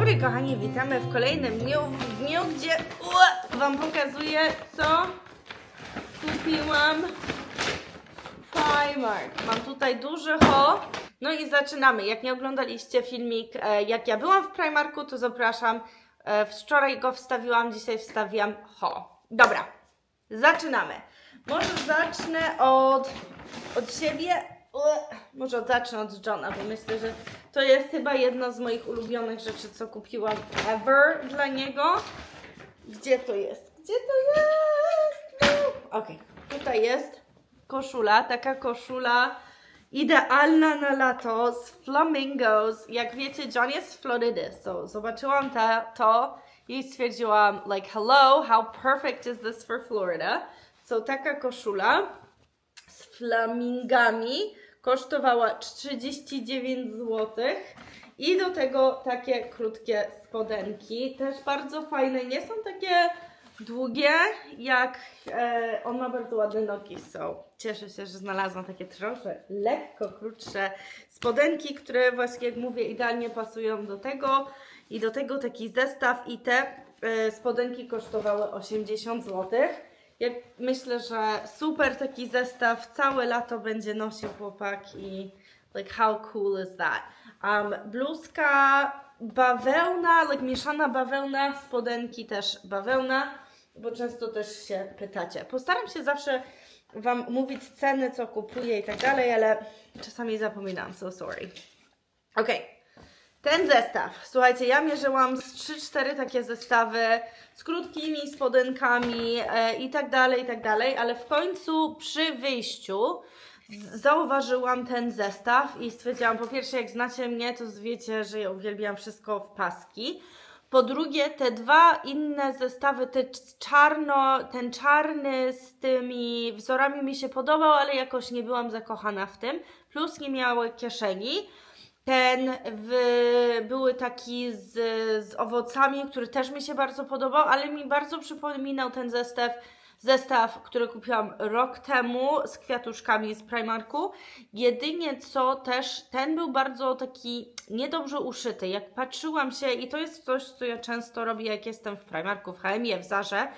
dobry, kochani, witamy w kolejnym dniu, w dniu, gdzie ua, Wam pokazuję, co kupiłam w Primark. Mam tutaj duży ho. No i zaczynamy. Jak nie oglądaliście filmik, e, jak ja byłam w Primarku, to zapraszam. E, Wczoraj go wstawiłam, dzisiaj wstawiam ho. Dobra, zaczynamy. Może zacznę od, od siebie. Może zacznę od Johna, bo myślę, że to jest chyba jedna z moich ulubionych rzeczy, co kupiłam ever dla niego. Gdzie to jest? Gdzie to jest? No. Okej, tutaj jest koszula, taka koszula idealna na lato z flamingos. Jak wiecie, John jest z Florydy, so zobaczyłam to i stwierdziłam, like, hello, how perfect is this for Florida? So taka koszula z flamingami kosztowała 39 zł. I do tego takie krótkie spodenki, też bardzo fajne, nie są takie długie, jak e, on ma bardzo ładne nogi, so cieszę się, że znalazłam takie trochę lekko krótsze spodenki, które właśnie jak mówię idealnie pasują do tego i do tego taki zestaw i te e, spodenki kosztowały 80 zł. Jak myślę, że super taki zestaw, całe lato będzie nosił chłopak i like how cool is that. Um, bluzka bawełna, like mieszana bawełna, spodenki też bawełna, bo często też się pytacie. Postaram się zawsze Wam mówić ceny, co kupuję i tak dalej, ale czasami zapominam, so sorry. Okej. Ten zestaw, słuchajcie, ja mierzyłam z 3-4 takie zestawy z krótkimi spodenkami e, i tak dalej, i tak dalej, ale w końcu przy wyjściu zauważyłam ten zestaw i stwierdziłam, po pierwsze, jak znacie mnie, to wiecie, że ja uwielbiam wszystko w paski. Po drugie, te dwa inne zestawy, te czarno, ten czarny z tymi wzorami mi się podobał, ale jakoś nie byłam zakochana w tym. Plus nie miały kieszeni. Ten w, były taki z, z owocami, który też mi się bardzo podobał, ale mi bardzo przypominał ten zestaw, zestaw, który kupiłam rok temu z kwiatuszkami z Primarku. Jedynie co też, ten był bardzo taki niedobrze uszyty. Jak patrzyłam się, i to jest coś, co ja często robię, jak jestem w Primarku, w HM, w Zarze,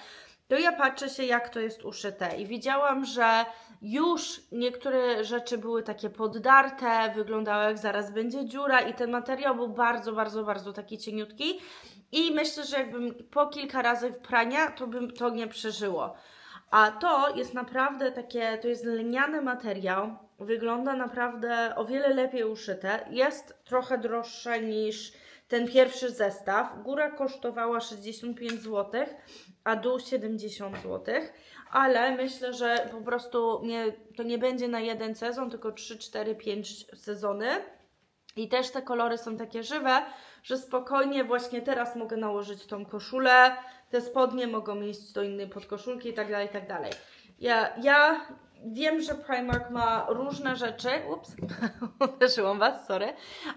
to ja patrzę się, jak to jest uszyte. I widziałam, że już niektóre rzeczy były takie poddarte, wyglądały jak zaraz będzie dziura i ten materiał był bardzo, bardzo, bardzo taki cieniutki. I myślę, że jakbym po kilka razy prania, to bym to nie przeżyło. A to jest naprawdę takie, to jest lniany materiał, wygląda naprawdę o wiele lepiej uszyte, jest trochę droższe niż ten pierwszy zestaw. Góra kosztowała 65 zł, a dół 70 zł, ale myślę, że po prostu nie, to nie będzie na jeden sezon, tylko 3, 4, 5 sezony. I też te kolory są takie żywe, że spokojnie właśnie teraz mogę nałożyć tą koszulę, te spodnie mogą iść do innej podkoszulki i tak dalej, i tak dalej. Ja, ja wiem, że Primark ma różne rzeczy, ups, uderzyłam Was, sorry,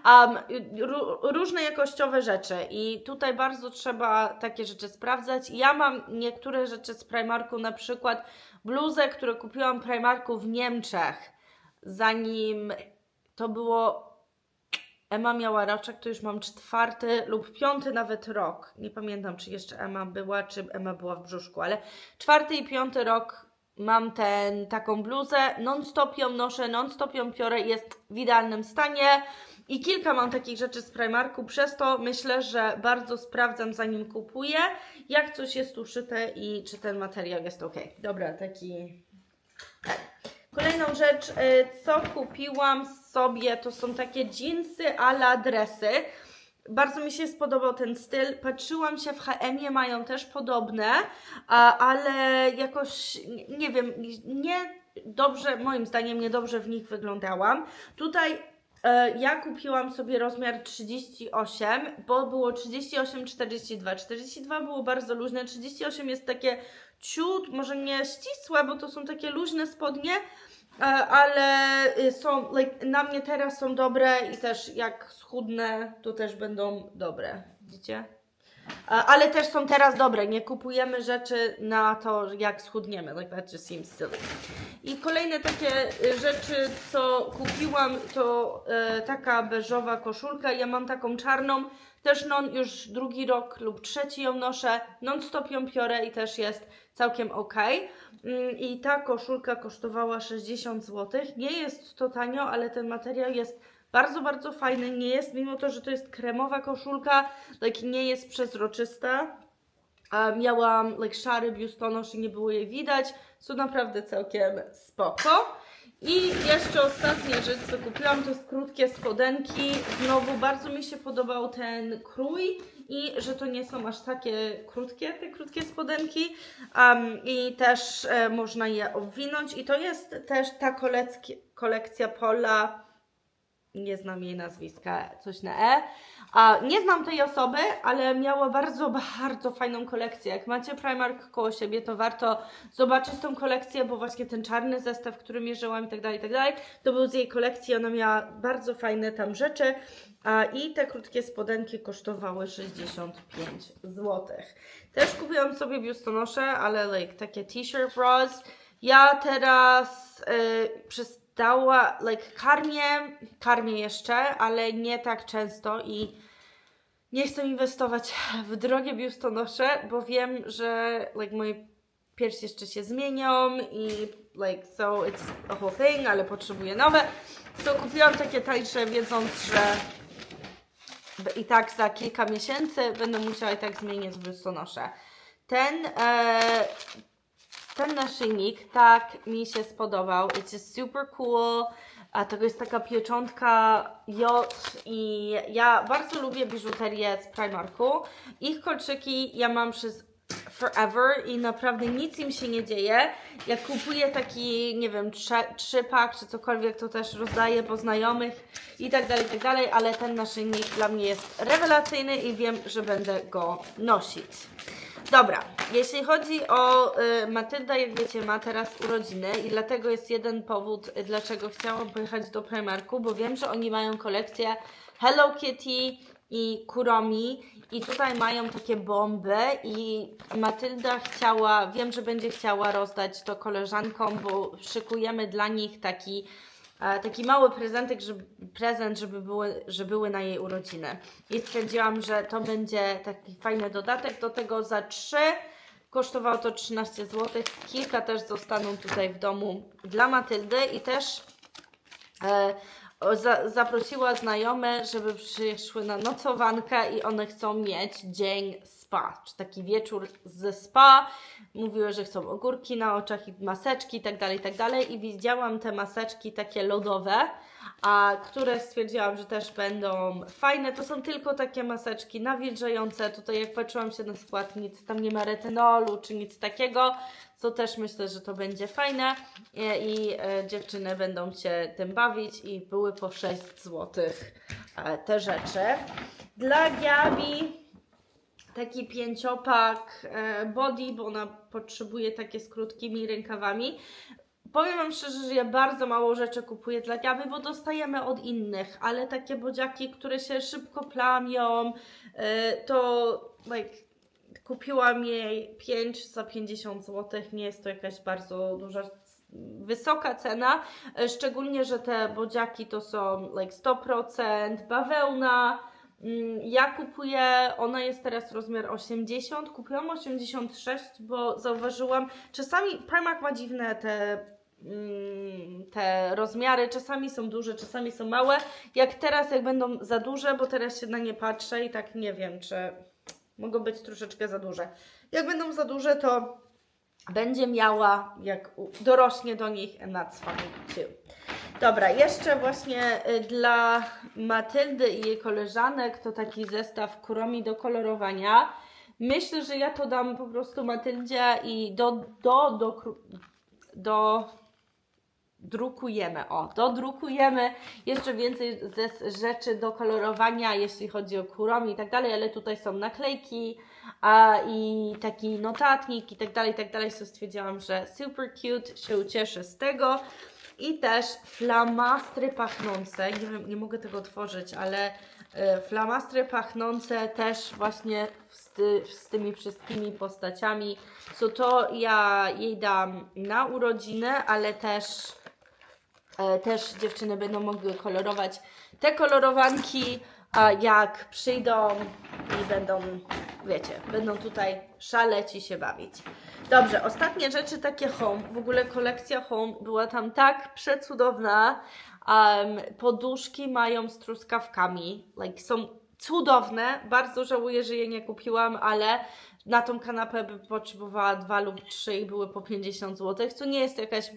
um, ró- różne jakościowe rzeczy i tutaj bardzo trzeba takie rzeczy sprawdzać. Ja mam niektóre rzeczy z Primarku, na przykład bluzę, którą kupiłam Primarku w Niemczech, zanim to było Emma miała roczek, to już mam czwarty lub piąty nawet rok. Nie pamiętam, czy jeszcze Emma była, czy Emma była w brzuszku, ale czwarty i piąty rok mam ten, taką bluzę. Non-stop ją noszę, non-stop ją piorę, jest w idealnym stanie. I kilka mam takich rzeczy z Primarku, przez to myślę, że bardzo sprawdzam zanim kupuję, jak coś jest uszyte i czy ten materiał jest ok. Dobra, taki tak. Kolejną rzecz, y, co kupiłam sobie, to są takie jeansy a la dresy. Bardzo mi się spodobał ten styl. Patrzyłam się w H&M, mają też podobne, ale jakoś, nie- wiem, nie dobrze, moim zdaniem nie dobrze w nich wyglądałam. Tutaj e, ja kupiłam sobie rozmiar 38, bo było 38, 42. 42 było bardzo luźne, 38 jest takie ciut, może nie ścisłe, bo to są takie luźne spodnie, ale y, są, like, na mnie teraz są dobre i też jak schudnę, to też będą dobre. Widzicie? E, Ale też są teraz dobre. Nie kupujemy rzeczy na to, jak schudniemy. Like that just seems silly. I kolejne takie y, rzeczy, co kupiłam, to e, taka beżowa koszulka. Ja mam taką czarną. Też non już drugi rok lub trzeci ją noszę, non-stop ją piorę i też jest całkiem ok. Mm, I ta koszulka kosztowała 60 zł. Nie jest to tanio, ale ten materiał jest bardzo, bardzo fajny. Nie jest, mimo to, że to jest kremowa koszulka, like nie jest przezroczysta. Miałam like szary biustonosz i nie było jej widać. Są naprawdę całkiem spoko. I jeszcze ostatnia rzecz, co kupiłam, to jest krótkie spodenki. Znowu bardzo mi się podobał ten krój i że to nie są aż takie krótkie, te krótkie spodenki. Um, I też e, można je obwinąć. I to jest też ta kolekcja, kolekcja Pola nie znam jej nazwiska, coś na E. A nie znam tej osoby, ale miała bardzo, bardzo fajną kolekcję. Jak macie Primark koło siebie, to warto zobaczyć tą kolekcję, bo właśnie ten czarny zestaw, który mierzyłam i tak dalej, i tak dalej, to był z jej kolekcji. Ona miała bardzo fajne tam rzeczy. A, I te krótkie spodenki kosztowały 65 zł. Też kupiłam sobie biustonosze, ale like takie t-shirt bras. Ja teraz y, przestała, like karmię, karmię jeszcze, ale nie tak często i nie chcę inwestować w drogie biustonosze, bo wiem, że like moje piersi jeszcze się zmienią i like so it's a whole thing, ale potrzebuję nowe. To kupiłam takie tańsze, wiedząc, że i tak za kilka miesięcy będę musiała i tak zmienić biustonosze. Ten e, ten naszyjnik tak mi się spodobał. It's super cool. A tego jest taka pieczątka J i ja bardzo lubię biżuterię z Primarku. Ich kolczyki ja mam przez forever i naprawdę nic im się nie dzieje. Jak kupuję taki, nie wiem, trzypak czy cokolwiek, to też rozdaję po znajomych i tak dalej, i tak dalej, ale ten naszyjnik dla mnie jest rewelacyjny i wiem, że będę go nosić. Dobra, jeśli chodzi o y, Matylda, jak wiecie, ma teraz urodziny i dlatego jest jeden powód, dlaczego chciałam pojechać do Primarku, bo wiem, że oni mają kolekcję Hello Kitty i Kuromi i tutaj mają takie bomby i Matylda chciała, wiem, że będzie chciała rozdać to koleżankom, bo szykujemy dla nich taki taki mały prezentek, żeby, prezent, żeby były, że były na jej urodziny. I stwierdziłam, że to będzie taki fajny dodatek. Do tego za trzy kosztowało to 13 zł. Kilka też zostaną tutaj w domu dla Matyldy i też e, za, zaprosiła znajome, żeby przyszły na nocowankę i one chcą mieć dzień spa, czy taki wieczór ze spa. Mówiły, że chcą ogórki na oczach i maseczki tak tak dalej. I widziałam te maseczki takie lodowe, a które stwierdziłam, że też będą fajne. To są tylko takie maseczki nawilżające. Tutaj jak patrzyłam się na skład, nic tam nie ma retinolu czy nic takiego, co też myślę, że to będzie fajne e, i e, dziewczyny będą się tym bawić i były po 6 zł e, te rzeczy. Dla Gabi taki pięciopak body, bo ona potrzebuje takie z krótkimi rękawami. Powiem Wam szczerze, że ja bardzo mało rzeczy kupuję dla Gaby, bo dostajemy od innych, ale takie bodziaki, które się szybko plamią, e, to like, kupiłam jej 5 za 50 zł. Nie jest to jakaś bardzo duża, wysoka cena. E, Szczególnie, że te bodziaki to są like 100% bawełna. Mm, Ja kupuję, ona jest teraz rozmiar 80, kupiłam 86, bo zauważyłam, czasami Primark ma dziwne te, te rozmiary, czasami są duże, czasami są małe. Jak teraz, jak będą za duże, bo teraz się na nie patrzę i tak nie wiem, czy mogą być troszeczkę za duże. Jak będą za duże, to będzie miała, jak dorośnie do nich, fine too. Dobra, jeszcze właśnie y, dla Matyldy i jej koleżanek to taki zestaw kuromi do kolorowania. Myślę, że ja to dam po prostu Matyldzie i do, do, do, kru- do drukujemy, o, dodrukujemy jeszcze więcej ze rzeczy do kolorowania, jeśli chodzi o kuromi i tak dalej, ale tutaj są naklejki a, i taki notatnik i tak dalej, i tak dalej, so stwierdziłam, że super cute, się ucieszę z tego. I też flamastry pachnące, nie wiem, nie mogę tego otworzyć, ale e, flamastry pachnące też właśnie z, ty, z tymi wszystkimi postaciami. So to ja jej dam na urodziny, ale też też dziewczyny będą mogły kolorować te kolorowanki a jak przyjdą i będą, wiecie, będą tutaj szaleć i się bawić. Dobrze, ostatnie rzeczy takie home. W ogóle kolekcja home była tam tak przecudowna. Um, poduszki mają z truskawkami. Like, są cudowne. Bardzo żałuję, że je nie kupiłam, ale na tą kanapę by potrzebowała dwa lub trzy i były po 50 zł, co nie jest jakaś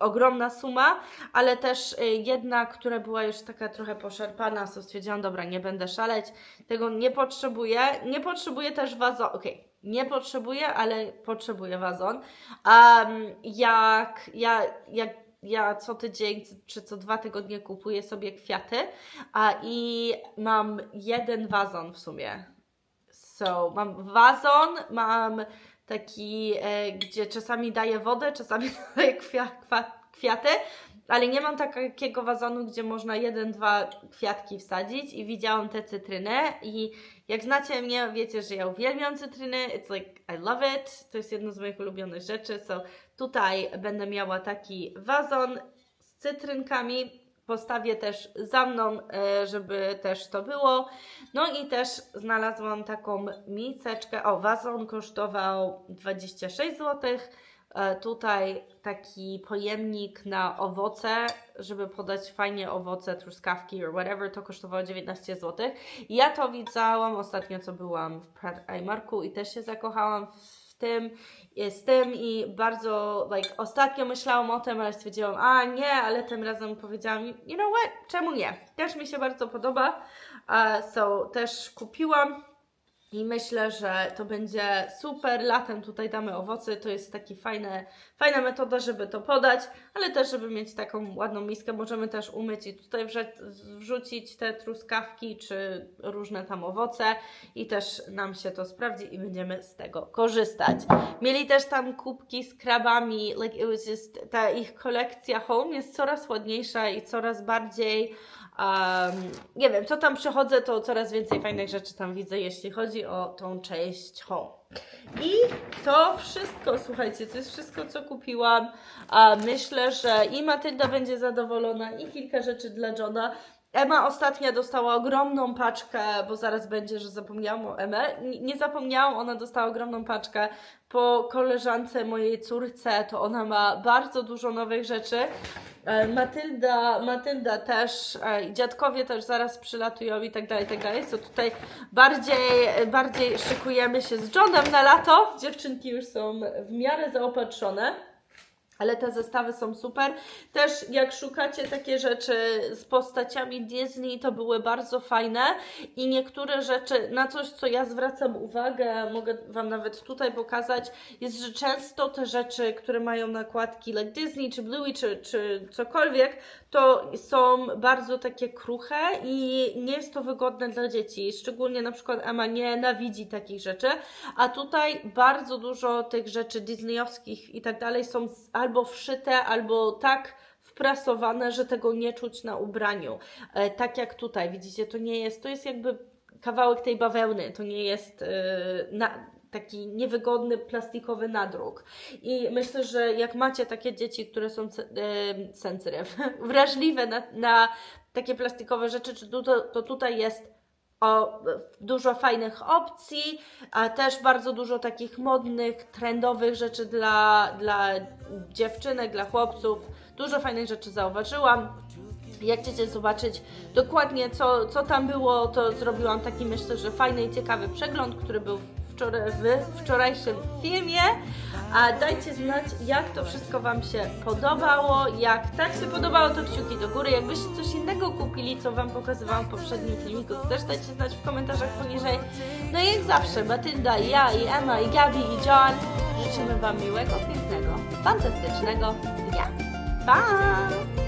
ogromna suma, ale też y, jedna, która była już taka trochę poszarpana, co stwierdziłam, dobra, nie będę szaleć, tego nie potrzebuję. Nie potrzebuję też wazon, okej, nie potrzebuję, ale potrzebuję wazon. Um, jak ja, jak ja co tydzień czy co dwa tygodnie kupuję sobie kwiaty a, i mam jeden wazon w sumie. So, mam wazon, mam taki, e, gdzie czasami daję wodę, czasami daję kwia, kwa, kwiaty, ale nie mam takiego wazonu, gdzie można jeden, dwa kwiatki wsadzić i widziałam te cytryny i jak znacie mnie, wiecie, że ja uwielbiam cytryny, it's like, I love it, to jest jedno z moich ulubionych rzeczy, so tutaj będę miała taki wazon z cytrynkami, postawię też za mną, e, żeby też to było. No i też znalazłam taką miseczkę. O, wazon kosztował 26 zł. E, Tutaj taki pojemnik na owoce, żeby podać fajnie owoce, truskawki or whatever, to kosztowało 19 zł. Ja to widziałam ostatnio, co byłam w Primarku i też się zakochałam w tym, z tym i bardzo, like, ostatnio myślałam o tym, ale stwierdziłam, a nie, ale tym razem powiedziałam, you know what, czemu nie? Też mi się bardzo podoba, uh, so też kupiłam i myślę, że to będzie super. Latem tutaj damy owoce, to jest taki fajne, fajna metoda, żeby to podać, ale też, żeby mieć taką ładną miskę, możemy też umyć i tutaj wrzucić te truskawki czy różne tam owoce i też nam się to sprawdzi i będziemy z tego korzystać. Mieli też tam kubki z krabami, like it was just, ta ich kolekcja home jest coraz ładniejsza i coraz bardziej Um, nie wiem, co tam przychodzę, to coraz więcej fajnych rzeczy tam widzę, jeśli chodzi o tą część home. I to wszystko, słuchajcie, to jest wszystko, co kupiłam. A myślę, że i Matylda będzie zadowolona, i kilka rzeczy dla Johna. Emma ostatnia dostała ogromną paczkę, bo zaraz będzie, że zapomniałam o Emę. Nie zapomniałam, ona dostała ogromną paczkę po koleżance mojej córce, to ona ma bardzo dużo nowych rzeczy. E, Matylda, Matylda też, e, dziadkowie też zaraz przylatują i tak dalej, tak dalej. So tutaj bardziej, bardziej szykujemy się z Johnem na lato. Dziewczynki już są w miarę zaopatrzone. Ale te zestawy są super. Też jak szukacie takie rzeczy z postaciami Disney, to były bardzo fajne i niektóre rzeczy, na coś, co ja zwracam uwagę, mogę Wam nawet tutaj pokazać, jest, że często te rzeczy, które mają nakładki like Disney, czy Bluey, czy, czy cokolwiek, to są bardzo takie kruche i nie jest to wygodne dla dzieci. Szczególnie na przykład Emma nienawidzi takich rzeczy, a tutaj bardzo dużo tych rzeczy disneyowskich i tak dalej są albo wszyte, albo tak wprasowane, że tego nie czuć na ubraniu. E, tak jak tutaj, widzicie, to nie jest, to jest jakby kawałek tej bawełny, to nie jest e, na, taki niewygodny plastikowy nadruk. I myślę, że jak macie takie dzieci, które są e, sensytyw, wrażliwe na, na takie plastikowe rzeczy, to tutaj jest o, dużo fajnych opcji, a też bardzo dużo takich modnych, trendowych rzeczy dla, dla dziewczynek, dla chłopców. Dużo fajnych rzeczy zauważyłam. Jak chcecie zobaczyć dokładnie, co, co tam było, to zrobiłam taki, myślę, że fajny i ciekawy przegląd, który był wczoraj, w wczorajszym filmie. A dajcie znać, jak to wszystko Wam się podobało. Jak tak się podobało, to kciuki do góry. Jakbyście coś innego kupili, co Wam pokazywałam w poprzednim filmiku, to też dajcie znać w komentarzach poniżej. No i jak zawsze, Matylda, ja i Emma, i Gabi, i John życzymy Wam miłego, pięknego, fantastycznego dnia. Pa!